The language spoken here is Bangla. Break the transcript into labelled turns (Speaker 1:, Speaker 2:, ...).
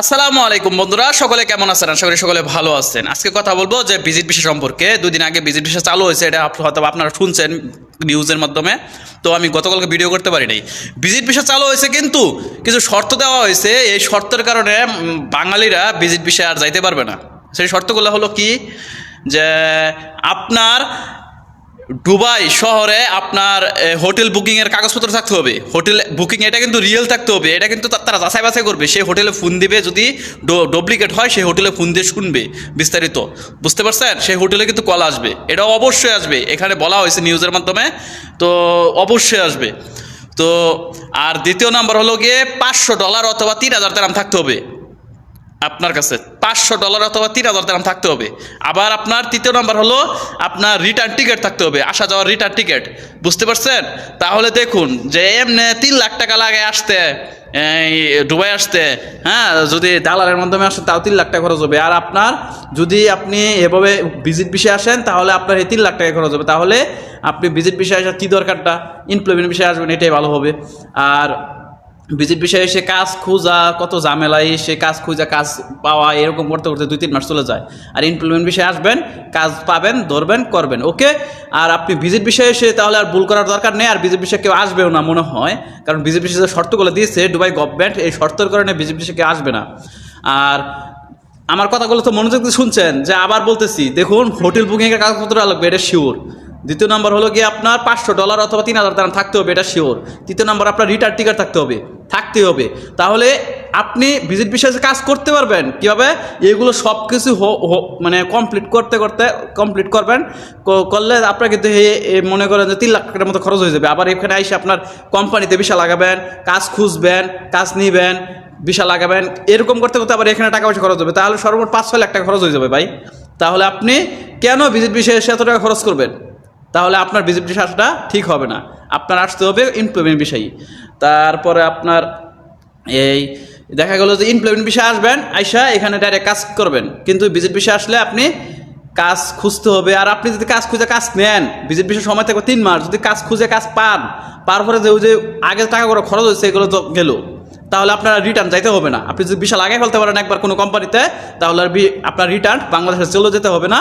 Speaker 1: আসসালামু আলাইকুম বন্ধুরা, সকলে কেমন আছেন? আশা করি সকলে ভালো আছেন। আজকে কথা বলব যে ভিজিট ভিসা সম্পর্কে। দুদিন আগে ভিজিট ভিসা চালু হয়েছে, এটা হয়তো আপনারা শুনছেন নিউজের মাধ্যমে। তো আমি গতকালকে ভিডিও করতে পারি নাই। ভিজিট ভিসা চালু হয়েছে কিন্তু কিছু শর্ত দেওয়া হয়েছে। এই শর্তের কারণে বাঙালিরা ভিজিট ভিসা আর যাইতে পারবে না। সেই শর্তগুলো হলো কি? যে আপনার দুবাই শহরে আপনার হোটেল বুকিং এর কাগজপত্র থাকতে হবে। হোটেল বুকিং, এটা কিন্তু রিয়েল থাকতে হবে। এটা কিন্তু তারা যাচাই বাছাই করবে। সেই হোটেলে ফোন দিবে যদি ডুপ্লিকেট হয় সেই হোটেলে ফোন দিয়ে শুনবে বিস্তারিত। বুঝতে পারছেন? সেই হোটেলে কিন্তু কল আসবে। এটা অবশ্যই আসবে। এখানে বলা হয়েছে নিউজের মাধ্যমে। তো অবশ্যই আসবে। তো, আর দ্বিতীয় নাম্বার হলো গিয়ে পাঁচশো ডলার অথবা তিন হাজার দাম থাকতে হবে। আপনার কাছে পাঁচশো ডলার অথবা তিন হাজার দাম থাকতে হবে। আবার আপনার তৃতীয় নাম্বার হলো আপনার রিটার্ন টিকিট থাকতে হবে, আসা যাওয়ার রিটার্ন টিকিট বুঝতে পারছেন? তাহলে দেখুন যে এমনি তিন লাখ টাকা লাগে আসতে দুবাই আসতে হ্যাঁ যদি দালালের মাধ্যমে আসে তাও তিন লাখ টাকা খরচ হবে। আর আপনার যদি আপনি এভাবে ভিজিট বিষয়ে আসেন তাহলে আপনার এই তিন লাখ টাকা খরচ হবে। তাহলে আপনি ভিজিট বিষয়ে আসার কী দরকারটা? ইমপ্লয়মেন্ট বিষয়ে আসবেন, এটাই ভালো হবে। আর ভিজিট বিষয়ে এসে কাজ খোঁজা, কত ঝামেলাই সে কাজ খোঁজা, কাজ পাওয়া, এরকম করতে করতে দুই তিন মাস চলে যায়। আর ইমপ্লয়মেন্ট বিষয়ে আসবেন, কাজ পাবেন, ধরবেন, করবেন, ওকে? আর আপনি ভিজিট বিষয়ে এসে তাহলে আর ভুল করার দরকার নেই, আর ভিজিট বিষয়ে কেউ আসবেও না মনে হয়। কারণ ভিজিট বিষয়ে যে শর্তগুলো দিয়েছে দুবাই গভর্নমেন্ট এই শর্তের কারণে ভিজিট বিষয়ে কেউ আসবে না। আর আমার কথাগুলো তো মনোযোগ দিয়ে শুনছেন, যে আবার বলতেছি, দেখুন হোটেল বুকিংয়ের কাগজপত্র লাগবে, এটা শিওর দ্বিতীয় নম্বর হলো গিয়ে আপনার পাঁচশো ডলার অথবা তিন হাজার দাম থাকতে হবে, এটা শিওর তৃতীয় নম্বর আপনার রিটার্ন টিকার থাকতে হবে। থাকতে হবে। তাহলে আপনি ভিজিট বিষয়ে কাজ করতে পারবেন, কীভাবে? এগুলো সব কিছু মানে কমপ্লিট করতে করতে কমপ্লিট করবেন। করলে আপনার কিন্তু মনে করেন যে তিন লাখ টাকার মতো খরচ হয়ে যাবে। আবার এখানে এসে আপনার কোম্পানিতে ভিসা লাগাবেন, কাজ খুঁজবেন, কাজ নিবেন ভিসা লাগাবেন, এরকম করতে করতে আবার এখানে টাকা পয়সা খরচ হবে। তাহলে সর্বমোট পাঁচ, ছয় লাখ টাকা খরচ হয়ে যাবে ভাই। তাহলে আপনি কেন ভিজিট এসে এত টাকা খরচ করবেন? তাহলে আপনার ভিজিট বিষয়টা ঠিক হবে না। আপনার আসতে হবে ইমপ্লয়মেন্ট বিষয়ই তারপরে আপনার এই দেখা গেলো যে ইমপ্লয়মেন্ট বিষয়ে আসবেন, আইসা এখানে ডাইরেক্ট কাজ করবেন। কিন্তু ভিজিট বিষয়ে আসলে আপনি কাজ খুঁজতে হবে। আর আপনি যদি কাজ খুঁজে কাজ নেন ভিজিট বিষয়ে সময় থাকবে তিন মাস। যদি কাজ খুঁজে কাজ পান পার পরে যে ওই যে আগে টাকা করে খরচ হয়েছে, এগুলো তো গেল। তাহলে আপনার রিটার্ন যাইতে হবে না। আপনি যদি বিশাল আগে ফেলতে পারেন একবার কোনো কোম্পানিতে তাহলে আপনার রিটার্ন বাংলাদেশে চলে যেতে হবে না।